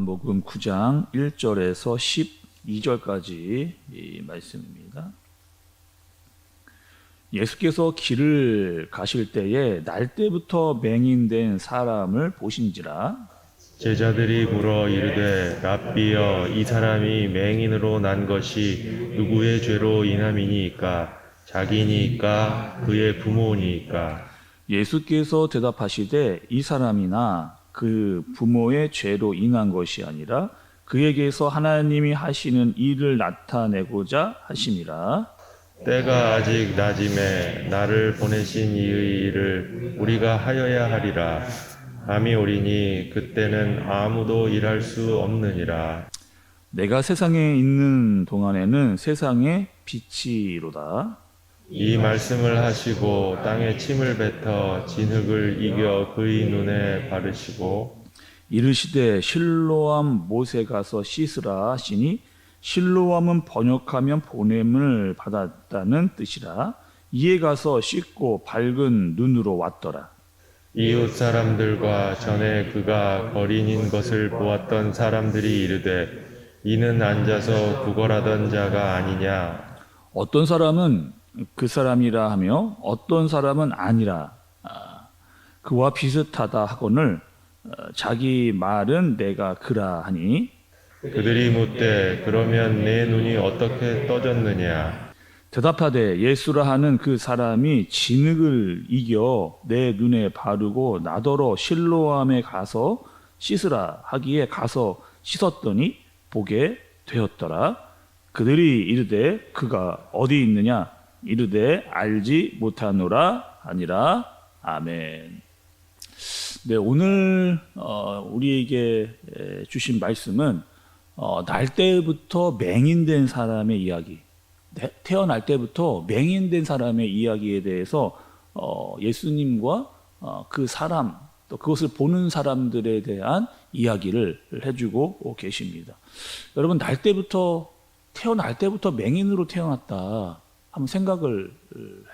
요한복음 9장 1절에서 12절까지 이 말씀입니다. 예수께서 길을 가실 때에 날 때부터 맹인된 사람을 보신지라? 제자들이 물어 이르되 랍비여 이 사람이 맹인으로 난 것이 누구의 죄로 인함이니이까? 자기니까? 그의 부모니까? 예수께서 대답하시되 이 사람이나 그 부모의 죄로 인한 것이 아니라 그에게서 하나님이 하시는 일을 나타내고자 하심이라. 때가 아직 낮음에 나를 보내신 이의 일을 우리가 하여야 하리라. 밤이 오리니 그때는 아무도 일할 수 없느니라. 내가 세상에 있는 동안에는 세상의 빛이로다 이 말씀을 하시고 땅에 침을 뱉어 진흙을 이겨 그의 눈에 바르시고 이르시되 실로암 못에 가서 씻으라 하시니 실로암은 번역하면 보냄을 받았다는 뜻이라 이에 가서 씻고 밝은 눈으로 왔더라. 이웃 사람들과 전에 그가 거린인 것을 보았던 사람들이 이르되 이는 앉아서 구걸하던 자가 아니냐? 어떤 사람은 그 사람이라 하며 어떤 사람은 아니라 아, 그와 비슷하다 하거늘 어, 자기 말은 내가 그라 하니. 그들이 묻되 그러면 내 눈이 어떻게 떠졌느냐? 대답하되 예수라 하는 그 사람이 진흙을 이겨 내 눈에 바르고 나더러 실로암에 가서 씻으라 하기에 가서 씻었더니 보게 되었더라. 그들이 이르되 그가 어디 있느냐 이르되 알지 못하노라 아니라 아멘. 네 오늘 어, 우리에게 에, 주신 말씀은 어, 날 때부터 맹인된 사람의 이야기, 태- 태어날 때부터 맹인된 사람의 이야기에 대해서 어, 예수님과 어, 그 사람 또 그것을 보는 사람들에 대한 이야기를 해주고 계십니다. 여러분 날 때부터 태어날 때부터 맹인으로 태어났다. 한번 생각을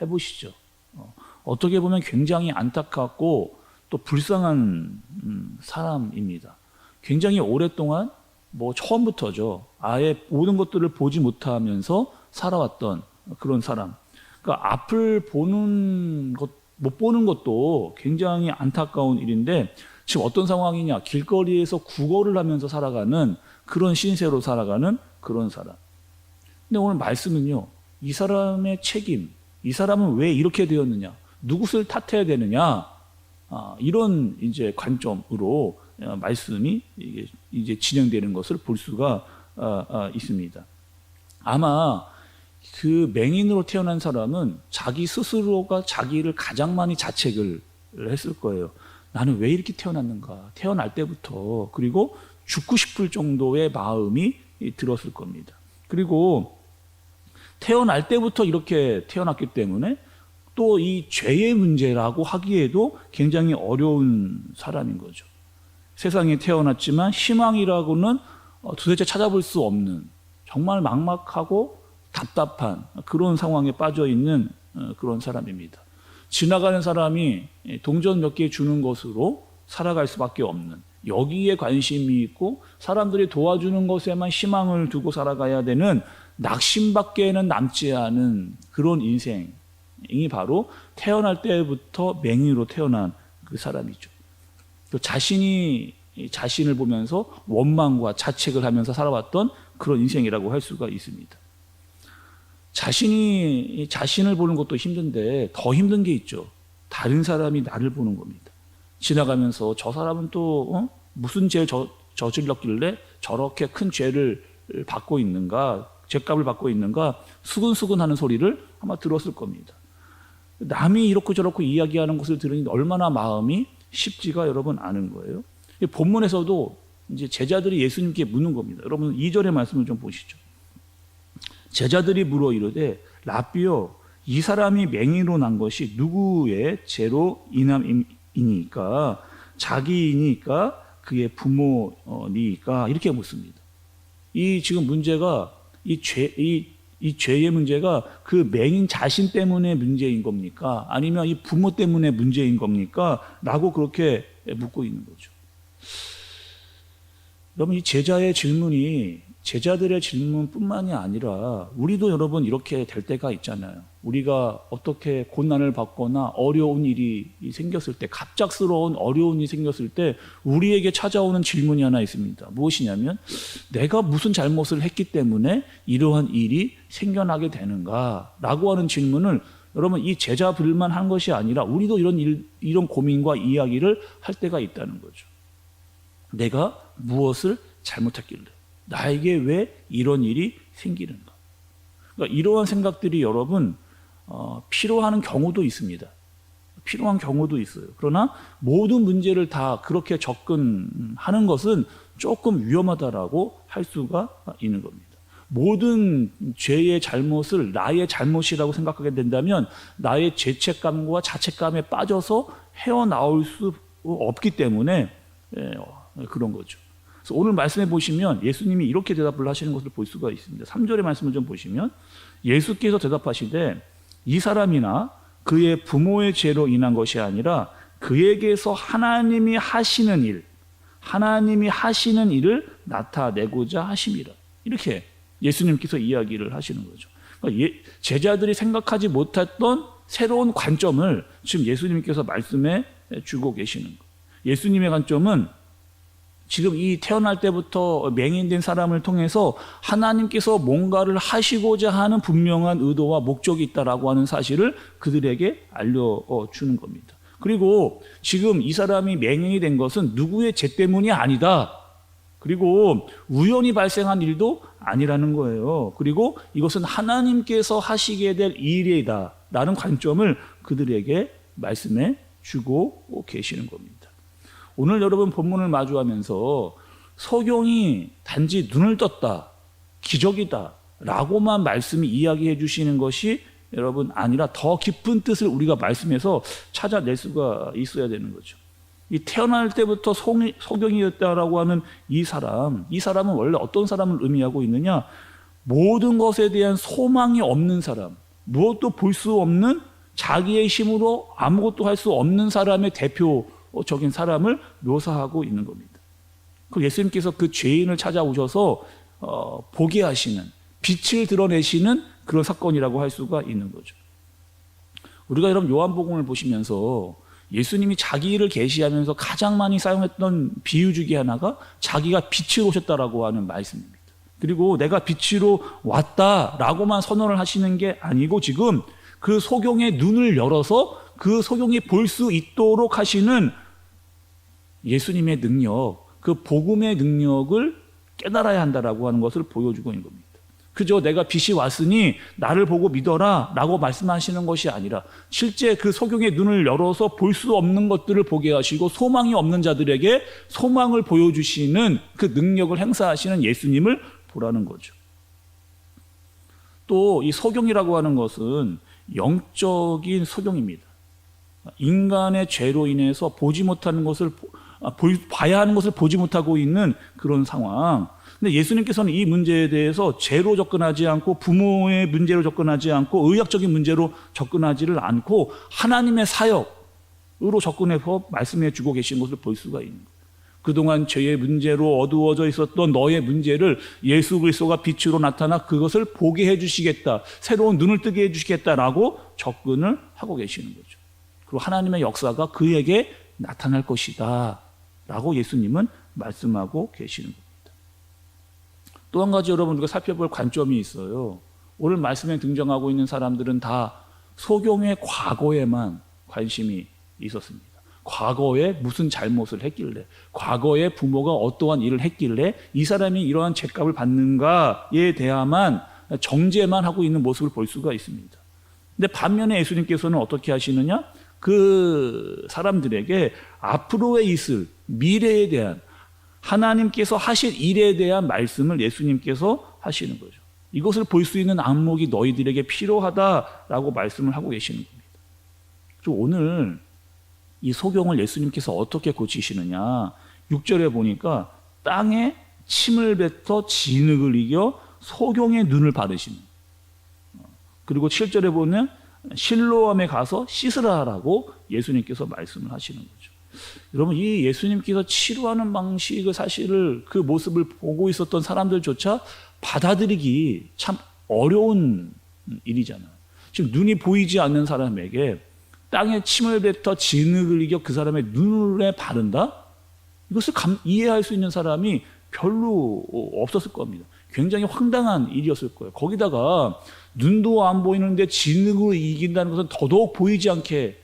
해보시죠. 어, 어떻게 보면 굉장히 안타깝고 또 불쌍한 음, 사람입니다. 굉장히 오랫동안 뭐 처음부터죠. 아예 모든 것들을 보지 못하면서 살아왔던 그런 사람. 그러니까 앞을 보는 것, 못 보는 것도 굉장히 안타까운 일인데 지금 어떤 상황이냐. 길거리에서 구걸을 하면서 살아가는 그런 신세로 살아가는 그런 사람. 근데 오늘 말씀은요. 이 사람의 책임, 이 사람은 왜 이렇게 되었느냐, 누구를 탓해야 되느냐, 아, 이런 이제 관점으로 어, 말씀이 이제 진행되는 것을 볼 수가 아, 아, 있습니다. 아마 그 맹인으로 태어난 사람은 자기 스스로가 자기를 가장 많이 자책을 했을 거예요. 나는 왜 이렇게 태어났는가? 태어날 때부터 그리고 죽고 싶을 정도의 마음이 들었을 겁니다. 그리고 태어날 때부터 이렇게 태어났기 때문에 또 이 죄의 문제라고 하기에도 굉장히 어려운 사람인 거죠. 세상에 태어났지만 희망이라고는 어, 도대체 찾아볼 수 없는 정말 막막하고 답답한 그런 상황에 빠져 있는 어, 그런 사람입니다. 지나가는 사람이 동전 몇 개 주는 것으로 살아갈 수밖에 없는 여기에 관심이 있고 사람들이 도와주는 것에만 희망을 두고 살아가야 되는 낙심밖에는 남지 않은 그런 인생이 바로 태어날 때부터 맹인으로 태어난 그 사람이죠. 또 자신이 자신을 보면서 원망과 자책을 하면서 살아왔던 그런 인생이라고 할 수가 있습니다. 자신이 자신을 보는 것도 힘든데 더 힘든 게 있죠. 다른 사람이 나를 보는 겁니다. 지나가면서 저 사람은 또 어? 무슨 죄 저, 저질렀길래 저렇게 큰 죄를 받고 있는가, 죄값을 받고 있는가, 수근수근 하는 소리를 아마 들었을 겁니다. 남이 이렇고 저렇고 이야기하는 것을 들으니 얼마나 마음이 쉽지가 여러분 아는 거예요. 이 본문에서도 이제 제자들이 예수님께 묻는 겁니다. 여러분 2절의 말씀을 좀 보시죠. 제자들이 물어 이르되 라비요 이 사람이 맹인으로 난 것이 누구의 죄로 인함이니까 자기이니까 그의 부모니까 이렇게 묻습니다. 이 지금 문제가 이 죄, 이, 이 죄의 문제가 그 맹인 자신 때문에 문제인 겁니까? 아니면 이 부모 때문에 문제인 겁니까? 라고 그렇게 묻고 있는 거죠. 여러분 이 제자의 질문이 제자들의 질문뿐만이 아니라 우리도 여러분 이렇게 될 때가 있잖아요. 우리가 어떻게 고난을 받거나 어려운 일이 생겼을 때 갑작스러운 어려운 일이 생겼을 때 우리에게 찾아오는 질문이 하나 있습니다. 무엇이냐면 내가 무슨 잘못을 했기 때문에 이러한 일이 생겨나게 되는가라고 하는 질문을 여러분 이 제자들만 한 것이 아니라 우리도 이런 일, 이런 고민과 이야기를 할 때가 있다는 거죠. 내가 무엇을 잘못했길래 나에게 왜 이런 일이 생기는가? 그러니까 이러한 생각들이 여러분 어, 필요한 경우도 있습니다. 필요한 경우도 있어요. 그러나 모든 문제를 다 그렇게 접근하는 것은 조금 위험하다라고 할 수가 있는 겁니다. 모든 죄의 잘못을 나의 잘못이라고 생각하게 된다면 나의 죄책감과 자책감에 빠져서 헤어나올 수 없기 때문에 예, 그런 거죠. 그래서 오늘 말씀해 보시면 예수님이 이렇게 대답을 하시는 것을 볼 수가 있습니다. 3절의 말씀을 좀 보시면 예수께서 대답하시되 이 사람이나 그의 부모의 죄로 인한 것이 아니라 그에게서 하나님이 하시는 일, 하나님이 하시는 일을 나타내고자 하심이라. 이렇게 예수님께서 이야기를 하시는 거죠. 그러니까 예, 제자들이 생각하지 못했던 새로운 관점을 지금 예수님께서 말씀해 주고 계시는 거예요. 예수님의 관점은 지금 이 태어날 때부터 맹인된 사람을 통해서 하나님께서 뭔가를 하시고자 하는 분명한 의도와 목적이 있다라고 하는 사실을 그들에게 알려주는 겁니다. 그리고 지금 이 사람이 맹인이 된 것은 누구의 죄 때문이 아니다. 그리고 우연히 발생한 일도 아니라는 거예요. 그리고 이것은 하나님께서 하시게 될 일이다. 라는 관점을 그들에게 말씀해 주고 계시는 겁니다. 오늘 여러분 본문을 마주하면서 소경이 단지 눈을 떴다, 기적이다, 라고만 말씀이 이야기해 주시는 것이 여러분 아니라 더 깊은 뜻을 우리가 말씀에서 찾아낼 수가 있어야 되는 거죠. 이 태어날 때부터 소경이었다라고 하는 이 사람, 이 사람은 원래 어떤 사람을 의미하고 있느냐? 모든 것에 대한 소망이 없는 사람, 무엇도 볼 수 없는 자기의 힘으로 아무것도 할 수 없는 사람의 대표 적인 사람을 묘사하고 있는 겁니다. 그 예수님께서 그 죄인을 찾아오셔서 어, 보게 하시는 빛을 드러내시는 그런 사건이라고 할 수가 있는 거죠. 우리가 여러분 요한복음을 보시면서 예수님이 자기 일을 계시하면서 가장 많이 사용했던 비유 중에 하나가 자기가 빛으로 오셨다라고 하는 말씀입니다. 그리고 내가 빛으로 왔다라고만 선언을 하시는 게 아니고 지금 그 소경의 눈을 열어서 그 소경이 볼 수 있도록 하시는 예수님의 능력, 그 복음의 능력을 깨달아야 한다라고 하는 것을 보여주고 있는 겁니다. 그저 내가 빛이 왔으니 나를 보고 믿어라 라고 말씀하시는 것이 아니라 실제 그 소경의 눈을 열어서 볼 수 없는 것들을 보게 하시고 소망이 없는 자들에게 소망을 보여주시는 그 능력을 행사하시는 예수님을 보라는 거죠. 또 이 소경이라고 하는 것은 영적인 소경입니다. 인간의 죄로 인해서 보지 못하는 것을 봐야 하는 것을 보지 못하고 있는 그런 상황. 근데 예수님께서는 이 문제에 대해서 죄로 접근하지 않고 부모의 문제로 접근하지 않고 의학적인 문제로 접근하지를 않고 하나님의 사역으로 접근해서 말씀해 주고 계신 것을 볼 수가 있는 거예요. 그동안 죄의 문제로 어두워져 있었던 너의 문제를 예수 그리스도가 빛으로 나타나 그것을 보게 해 주시겠다. 새로운 눈을 뜨게 해 주시겠다라고 접근을 하고 계시는 거죠. 그리고 하나님의 역사가 그에게 나타날 것이다. 라고 예수님은 말씀하고 계시는 겁니다. 또 한 가지 여러분 우리가 살펴볼 관점이 있어요. 오늘 말씀에 등장하고 있는 사람들은 다 소경의 과거에만 관심이 있었습니다. 과거에 무슨 잘못을 했길래, 과거에 부모가 어떠한 일을 했길래 이 사람이 이러한 죄값을 받는가에 대해만 정죄만 하고 있는 모습을 볼 수가 있습니다. 근데 반면에 예수님께서는 어떻게 하시느냐? 그 사람들에게 앞으로의 있을 미래에 대한 하나님께서 하실 일에 대한 말씀을 예수님께서 하시는 거죠. 이것을 볼 수 있는 안목이 너희들에게 필요하다라고 말씀을 하고 계시는 겁니다. 오늘 이 소경을 예수님께서 어떻게 고치시느냐. 6절에 보니까 땅에 침을 뱉어 진흙을 이겨 소경의 눈을 바르시는. 그리고 7절에 보면 실로암에 가서 씻으라라고 예수님께서 말씀을 하시는 거죠. 여러분 이 예수님께서 치료하는 방식을 사실을 그 모습을 보고 있었던 사람들조차 받아들이기 참 어려운 일이잖아요. 지금 눈이 보이지 않는 사람에게 땅에 침을 뱉어 진흙을 이겨 그 사람의 눈에 바른다? 이것을 감- 이해할 수 있는 사람이 별로 없었을 겁니다. 굉장히 황당한 일이었을 거예요. 거기다가 눈도 안 보이는데 진흙으로 이긴다는 것은 더더욱 보이지 않게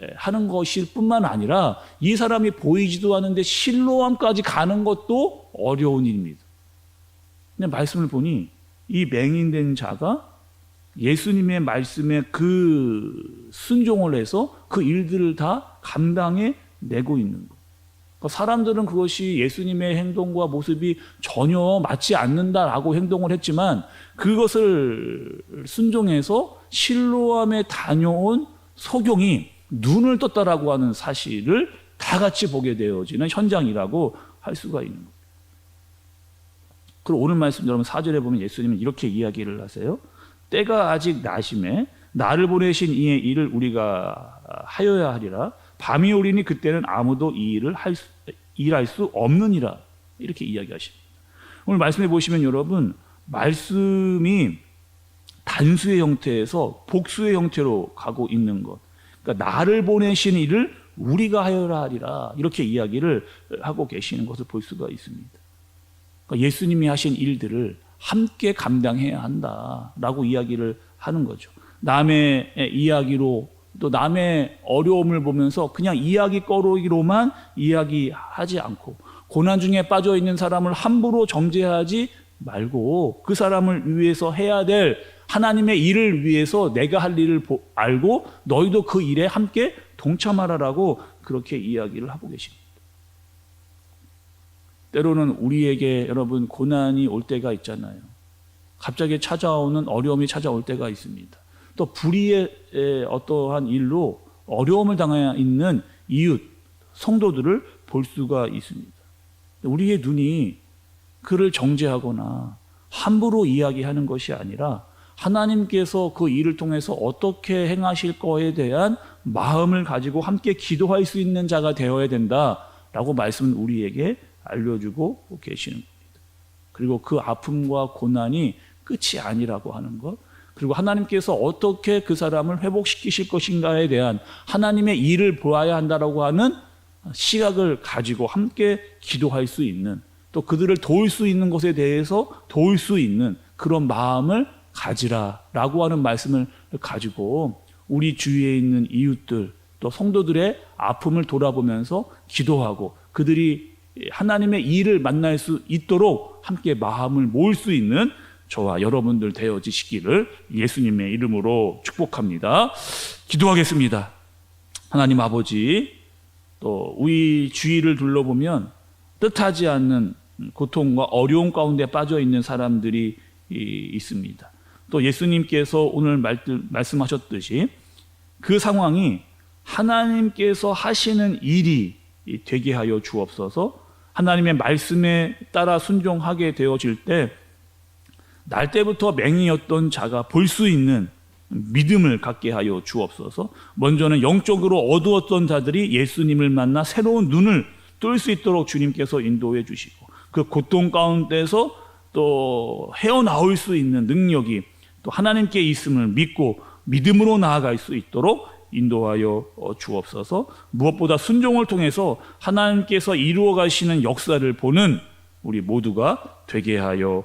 에, 하는 것일 뿐만 아니라 이 사람이 보이지도 않는데 실로암까지 가는 것도 어려운 일입니다. 근데 말씀을 보니 이 맹인된 자가 예수님의 말씀에 그 순종을 해서 그 일들을 다 감당해 내고 있는 것. 그러니까 사람들은 그것이 예수님의 행동과 모습이 전혀 맞지 않는다라고 행동을 했지만 그것을 순종해서 실로암에 다녀온 소경이 눈을 떴다라고 하는 사실을 다 같이 보게 되어지는 현장이라고 할 수가 있는 겁니다. 그리고 오늘 말씀 여러분 4절에 보면 예수님은 이렇게 이야기를 하세요. 때가 아직 나심에 나를 보내신 이의 일을 우리가 하여야 하리라. 밤이 오리니 그때는 아무도 이 일을 할 수, 일할 수 없느니라. 이렇게 이야기하십니다. 오늘 말씀해 보시면 여러분 말씀이 단수의 형태에서 복수의 형태로 가고 있는 것. 그러니까 나를 보내신 일을 우리가 하여라 하리라. 이렇게 이야기를 하고 계시는 것을 볼 수가 있습니다. 그러니까 예수님이 하신 일들을 함께 감당해야 한다라고 이야기를 하는 거죠. 남의 이야기로 또 남의 어려움을 보면서 그냥 이야기 거로기로만 이야기하지 않고 고난 중에 빠져 있는 사람을 함부로 정죄하지 말고 그 사람을 위해서 해야 될 하나님의 일을 위해서 내가 할 일을 보- 알고 너희도 그 일에 함께 동참하라라고 그렇게 이야기를 하고 계십니다. 때로는 우리에게 여러분 고난이 올 때가 있잖아요. 갑자기 찾아오는 어려움이 찾아올 때가 있습니다. 또 불의의 에, 어떠한 일로 어려움을 당해 있는 이웃, 성도들을 볼 수가 있습니다. 우리의 눈이 그를 정죄하거나 함부로 이야기하는 것이 아니라 하나님께서 그 일을 통해서 어떻게 행하실 거에 대한 마음을 가지고 함께 기도할 수 있는 자가 되어야 된다라고 말씀은 우리에게 알려주고 계시는 겁니다. 그리고 그 아픔과 고난이 끝이 아니라고 하는 것, 그리고 하나님께서 어떻게 그 사람을 회복시키실 것인가에 대한 하나님의 일을 보아야 한다라고 하는 시각을 가지고 함께 기도할 수 있는 또 그들을 도울 수 있는 것에 대해서 도울 수 있는 그런 마음을 가지라라고 하는 말씀을 가지고 우리 주위에 있는 이웃들 또 성도들의 아픔을 돌아보면서 기도하고 그들이 하나님의 일을 만날 수 있도록 함께 마음을 모을 수 있는 저와 여러분들 되어지시기를 예수님의 이름으로 축복합니다. 기도하겠습니다. 하나님 아버지, 또 우리 주위를 둘러보면 뜻하지 않는 고통과 어려움 가운데 빠져 있는 사람들이 이- 있습니다. 또 예수님께서 오늘 말, 말씀하셨듯이 그 상황이 하나님께서 하시는 일이 되게 하여 주옵소서 하나님의 말씀에 따라 순종하게 되어질 때 날 때부터 맹이었던 자가 볼 수 있는 믿음을 갖게 하여 주옵소서. 먼저는 영적으로 어두웠던 자들이 예수님을 만나 새로운 눈을 뜰 수 있도록 주님께서 인도해 주시고 그 고통 가운데서 또 헤어나올 수 있는 능력이 또 하나님께 있음을 믿고 믿음으로 나아갈 수 있도록 인도하여 주옵소서. 무엇보다 순종을 통해서 하나님께서 이루어 가시는 역사를 보는 우리 모두가 되게 하여